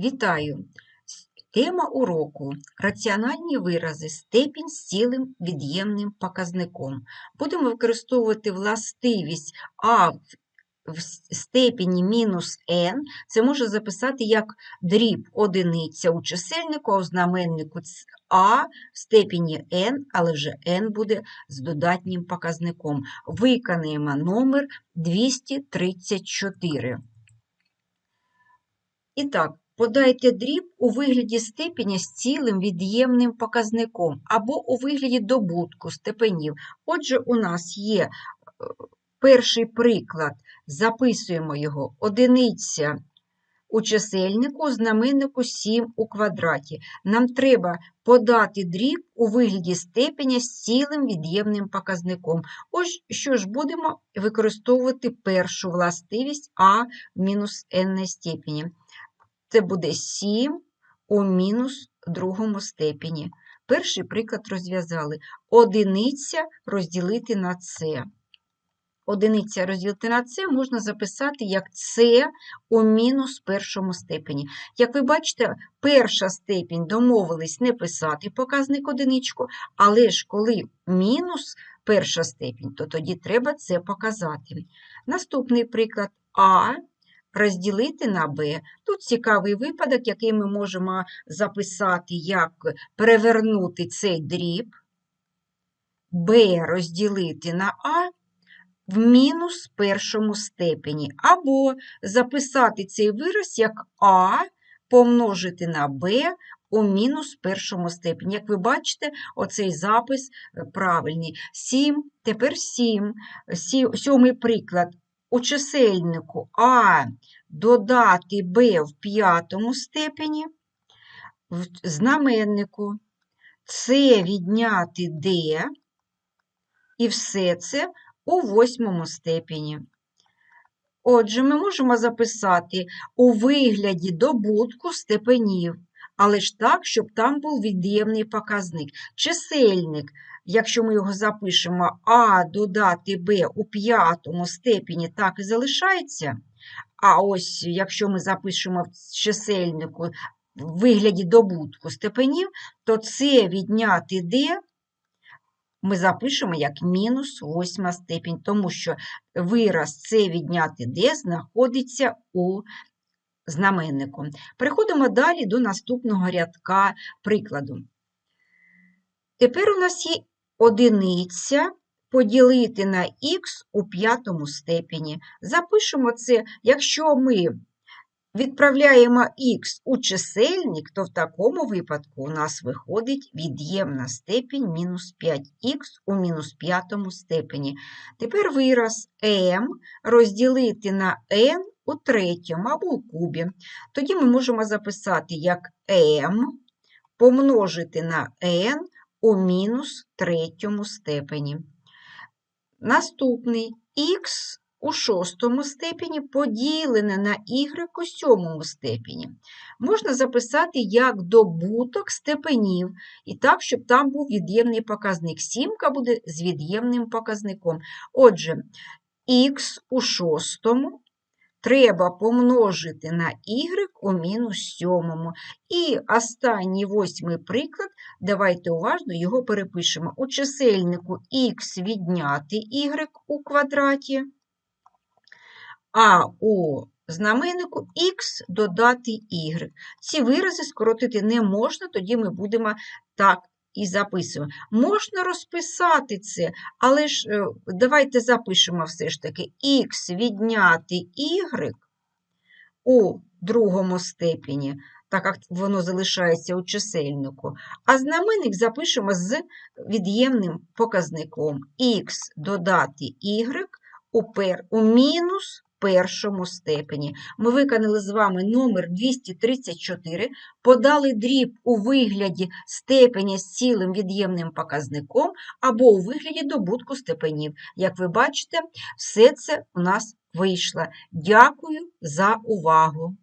Вітаю! Тема уроку раціональні вирази, степінь з цілим від'ємним показником. Будемо використовувати властивість а в степені мінус n. Це можна записати як дріб одиниця у чисельнику, а у знаменнику а в степені n, але вже n буде з додатнім показником. Виконаємо номер 234. І так, подайте дріб у вигляді степеня з цілим від'ємним показником або у вигляді добутку степенів. Отже, у нас є е, перший приклад, записуємо його одиниця у чисельнику, знаменнику 7 у квадраті. Нам треба подати дріб у вигляді степеня з цілим від'ємним показником. Ось що ж будемо використовувати першу властивість а в мінус n степені. Це буде 7 у мінус другому степені. Перший приклад розв'язали. Одиниця розділити на це. Одиниця розділити на це можна записати як це у мінус першому степені. Як ви бачите, перша степінь домовились не писати показник одиничку, але ж коли мінус перша степінь, то тоді треба це показати. Наступний приклад А розділити на Б. Тут цікавий випадок, який ми можемо записати, як перевернути цей дріб, Б розділити на А в мінус першому степені, або записати цей вираз як А помножити на Б у мінус першому степені. Як ви бачите, оцей запис е, правильний. 7, тепер 7, сьомий приклад. У чисельнику А додати Б в п'ятому степені, в знаменнику С відняти Д, і все це у восьмому степені. Отже, ми можемо записати у вигляді добутку степенів, але ж так, щоб там був від'ємний показник. Чисельник, якщо ми його запишемо А додати Б у п'ятому степені, так і залишається. А ось якщо ми запишемо в чисельнику в вигляді добутку степенів, то С відняти Д ми запишемо як мінус восьма степінь, тому що вираз С відняти Д знаходиться у знаменнику. Переходимо далі до наступного рядка прикладу. Тепер у нас є одиниця поділити на х у п'ятому степені. Запишемо це, якщо ми відправляємо х у чисельник, то в такому випадку у нас виходить від'ємна степінь мінус 5х у мінус п'ятому степені. Тепер вираз m розділити на n у третьому або у кубі. Тоді ми можемо записати як m помножити на n у мінус третьому степені. Наступний х у шостому степені поділене на y у сьомому степені. Можна записати як добуток степенів, і так, щоб там був від'ємний показник. Сімка буде з від'ємним показником. Отже, х у шостому треба помножити на y у мінус сьомому. І останній восьмий приклад, давайте уважно його перепишемо. У чисельнику х відняти y у квадраті а у знаменнику х додати y. Ці вирази скоротити не можна, тоді ми будемо так і записуємо. Можна розписати це, але ж е, давайте запишемо все ж таки х відняти y у другому степені, так як воно залишається у чисельнику, а знаменник запишемо з від'ємним показником х додати y у, пер, у мінус першому степені. Ми виконали з вами номер 234, подали дріб у вигляді степеня з цілим від'ємним показником або у вигляді добутку степенів. Як ви бачите, все це у нас вийшло. Дякую за увагу!